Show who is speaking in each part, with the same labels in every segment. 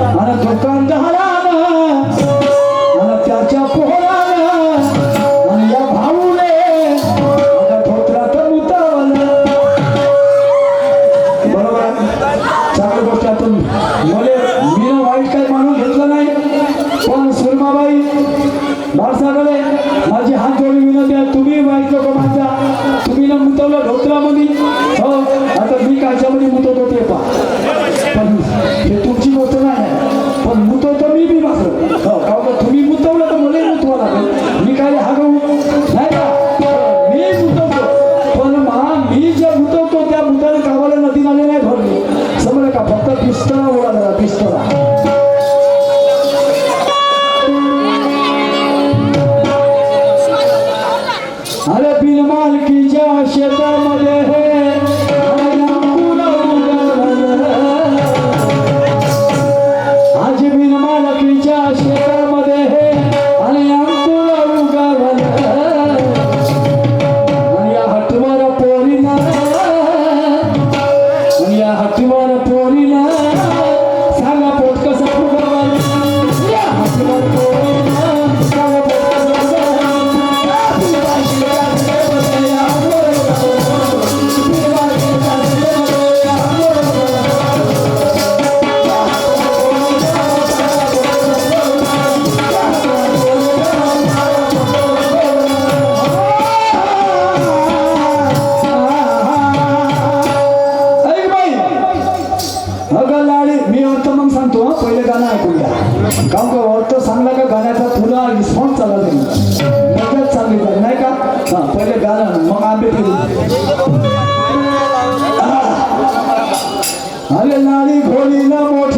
Speaker 1: आणि दुकानदाराला आणि त्याच्या पोहराला आणि या बरोबर चांगली वाईट काही मानून घेतलं नाही. पण सुरमाबाई भारसागरे माझी हात जोडी तुम्ही वाईट लोक माझा तुम्ही ना मुतवलं धोत्रामध्ये हो आता मी काशामध्ये मुतवतो ते पहा. ganon, mga aptitude. Ah! Alalalig huli na mo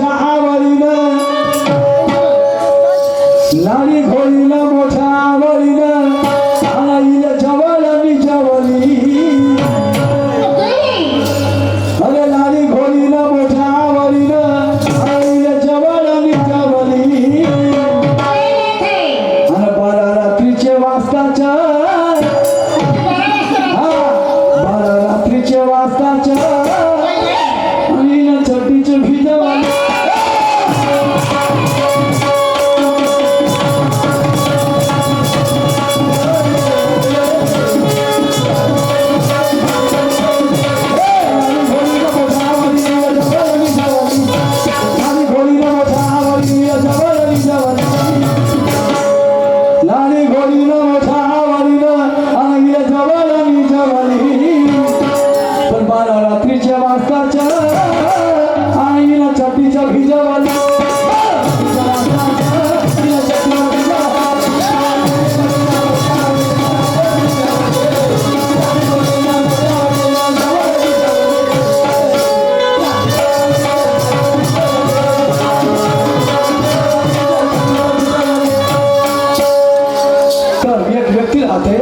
Speaker 1: व्यक्ती राहते.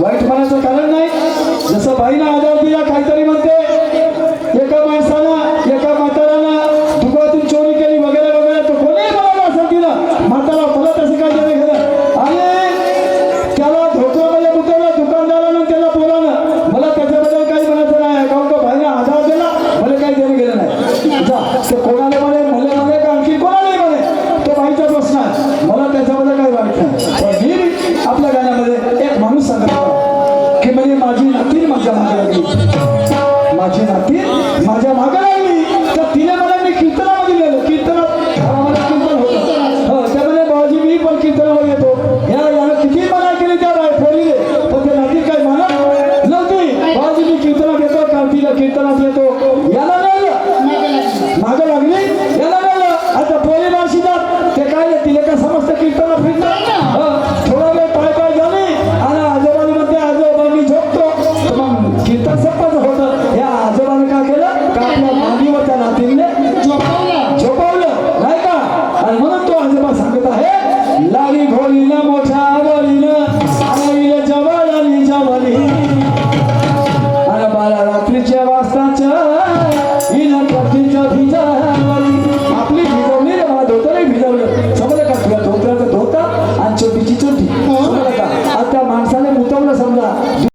Speaker 1: वाईट म्हणायचं कारण नाही. जसं बाईला porque la rica hermana, Leslie, vas a quitar la fiesta de Campila, quita la fiesta 皆さん。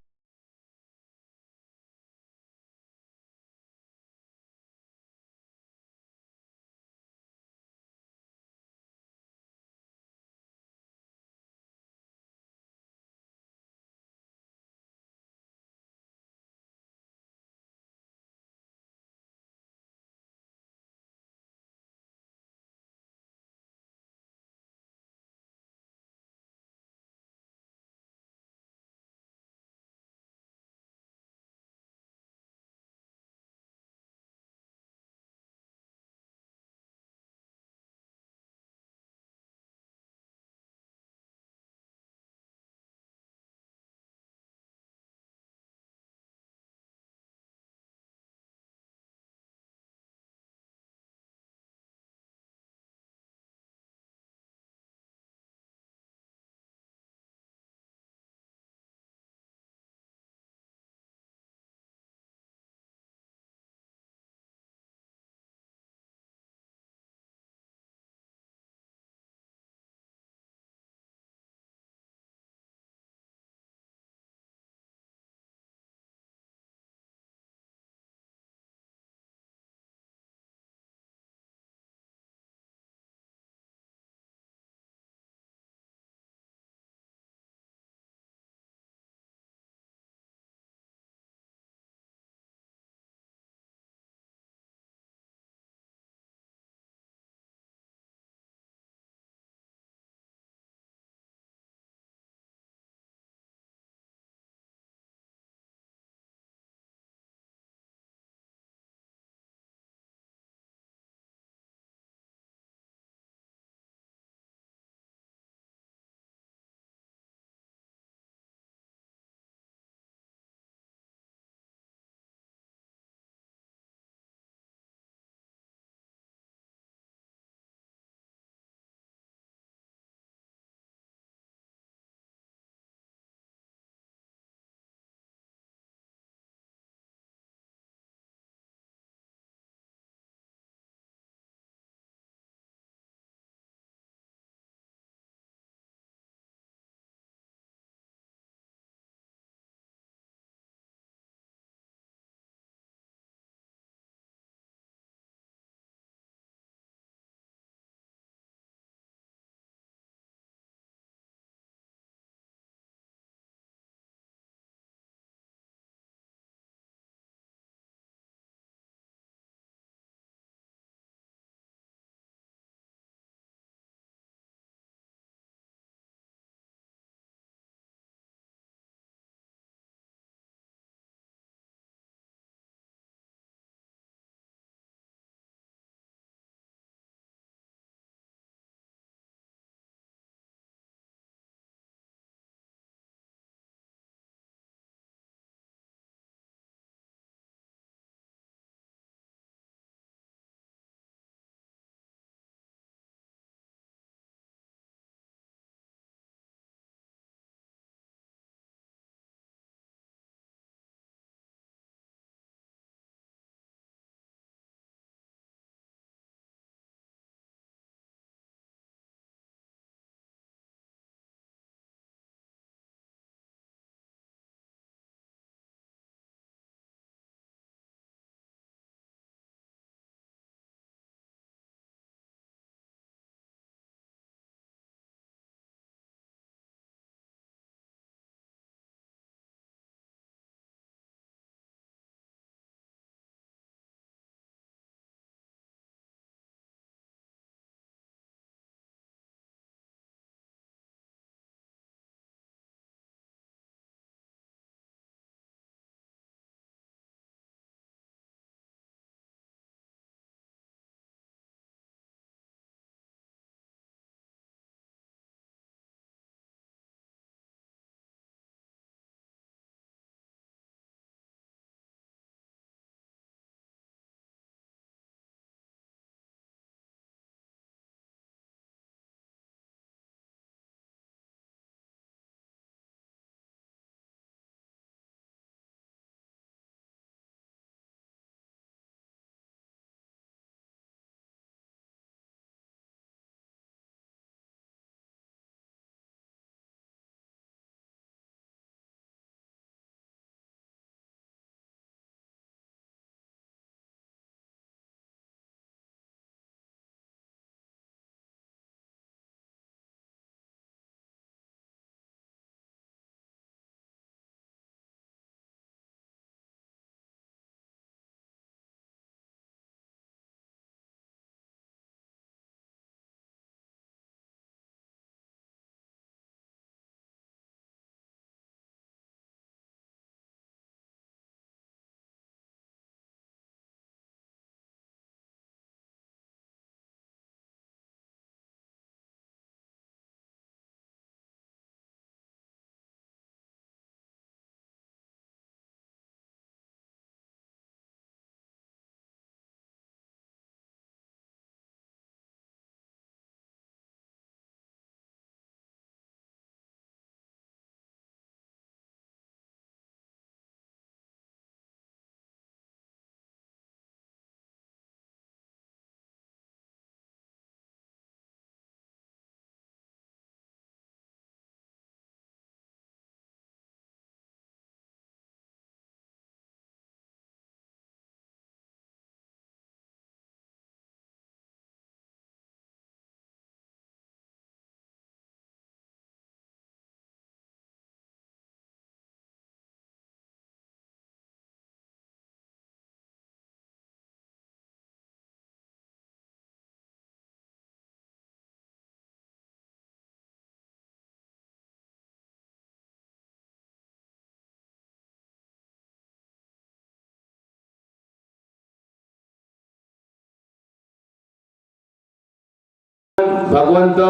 Speaker 2: भगवंत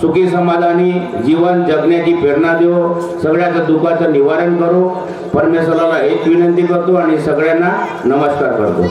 Speaker 2: सुखी समाधानी जीवन जगण्याची प्रेरणा देव सगळ्याचं दुःखाचं निवारण करो. परमेश्वराला हेच विनंती करतो आणि सगळ्यांना नमस्कार करतो.